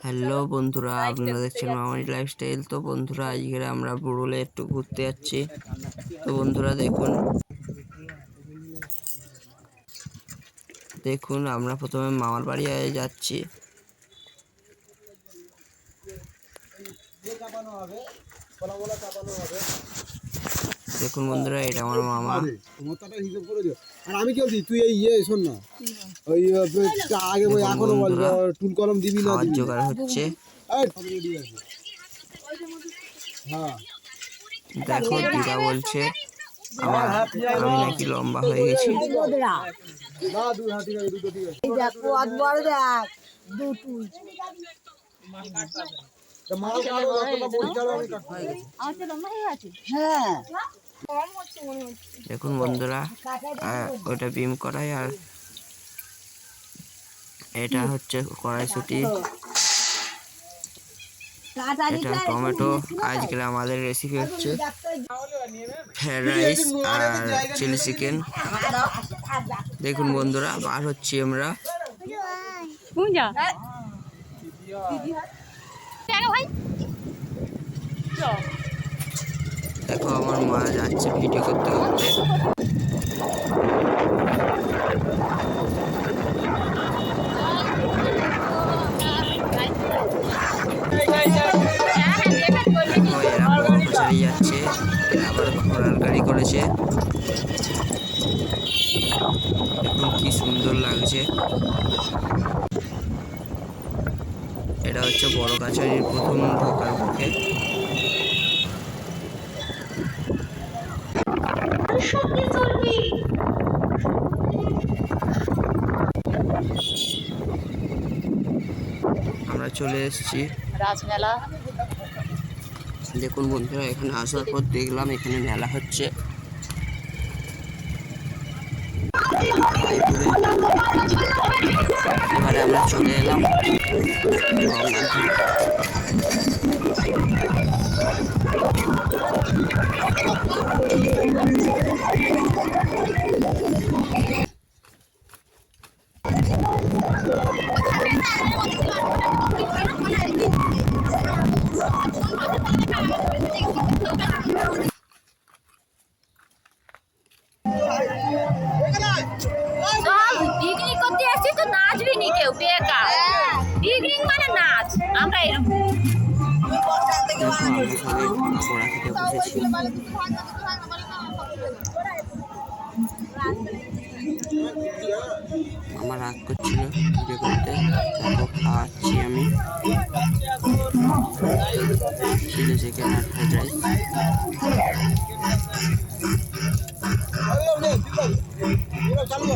Hello বন্ধুরা আপনারা দেখছেন মামারি লাইফস্টাইল তো বন্ধুরা আজকে আমরা বুড়োলে একটু ঘুরতে যাচ্ছি। তো বন্ধুরা দেখুন। দেখুন আমরা প্রথমে মামার বাড়ি যাচ্ছি। দেখুন বন্ধুরা এটা আমার মামা। হিসেব করে দিও আর আমি কি বলছি তুই এই ইয়ে শোন না ওই আগে ওই এখনও বল টুল কলম দিবি না দিবি জোগাড় হচ্ছে। হ্যাঁ দেখো দিদা বলছে আমার আমি নাকি লম্বা হয়ে গেছি। হ্যাঁ। দেখুন বন্ধুরা ওটা বিম কড়াই আর এটা হচ্ছে কড়াইশুটি। এটা টমেটো আজকের আমাদের রেসিপি হচ্ছে ফ্রাইড রাইস আর চিলি চিকেন দেখুন বন্ধুরা বার হচ্ছি আমরা। ভাই? দেখো আমার মা যাচ্ছে ভিডিও করতে করতে। ঘোড়ার গাড়ি করেছে দেখুন কি সুন্দর লাগছে। এটা হচ্ছে বড় কাছারির প্রথম ঢোকার মুখে আমরা চলে এসেছি। রাজমেলা। দেখুন বন্ধুরা এখানে আসার পর দেখলাম এখানে মেলা হচ্ছে। এবারে আমরা চলে এলাম। মানে আমরা এরকম খেতে বসেছি আমার রাগ করছিল ভিডিও করতে খাওয়াচ্ছি আমি চিলি চিকেন আর ফ্রাইড রাইস চালু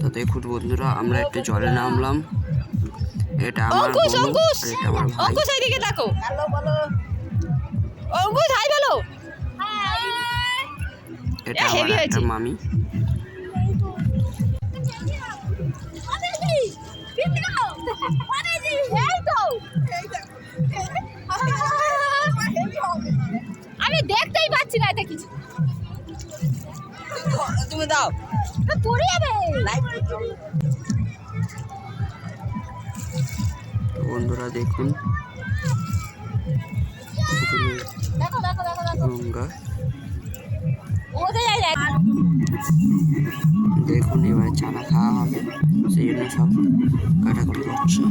তো দেখুন বন্ধুরা আমরা একটু জলে নামলাম। এটা আমার অঙ্কুশ অঙ্কুশ! অঙ্কুশ এইদিকে দেখো। অঙ্কুশ হাই বলো। এটা আমার একটা মামি। বন্ধুরা দেখুন। দেখুন এবার চানা খাওয়া হবে। সেই জন্য সব কাটাকুটি করছে।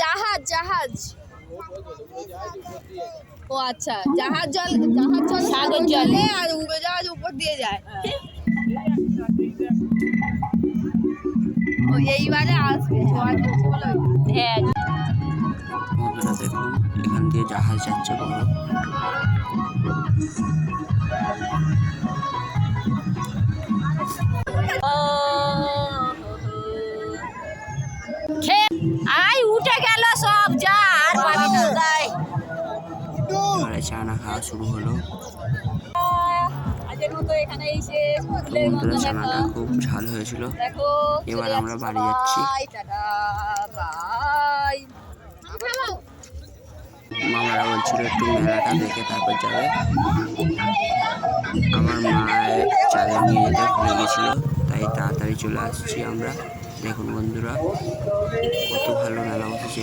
জাহাজ জাহাজ। ও আচ্ছা জাহাজ জল জাহাজ জল সাগর জলে। আর উড়োজাহাজ উপর দিয়ে যায়। ও এইবারে আসবে। হ্যাঁ বন্ধুরা দেখুন এখান দিয়ে জাহাজ যাচ্ছে বড় এবারে চানা খাওয়া শুরু হলো। বন্ধুরা চানাটা খুব ঝাল হয়েছিল। এবার আমরা বাড়ি যাচ্ছি। মামারা বলছিল একটু মেলাটা দেখে তারপর যাবে। আমার মায়ের চাঁদে নিয়ে যেতে ভুলে গেছিল তাই তাড়াতাড়ি চলে আসছি আমরা। দেখুন বন্ধুরা কত ভালো মেলা বসেছে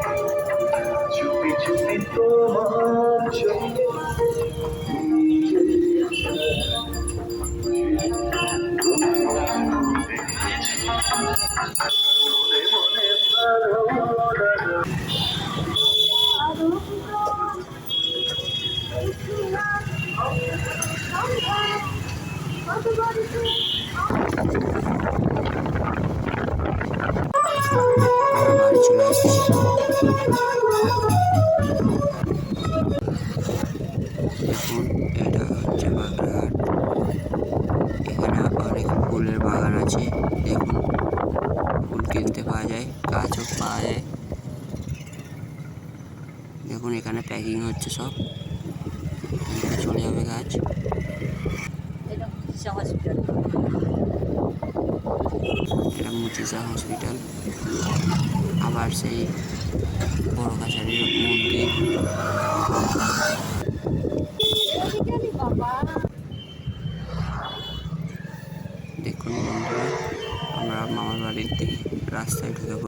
চলে দেখুন এটা হচ্ছে বাগড়াহাট এখানে অনেক ফুলের বাগান আছে। দেখুন, ফুল কিনতে পাওয়া যায়, গাছও পাওয়া যায়। দেখুন, এখানে প্যাকিং হচ্ছে সব। চলে যাবে গাছ। এটা মুচিসা হসপিটাল আবার সেই বড় কাছারির মন্দির দেখুন বন্ধুরা, আমরা মামার বাড়ির দিকে রাস্তায় ঢুকে।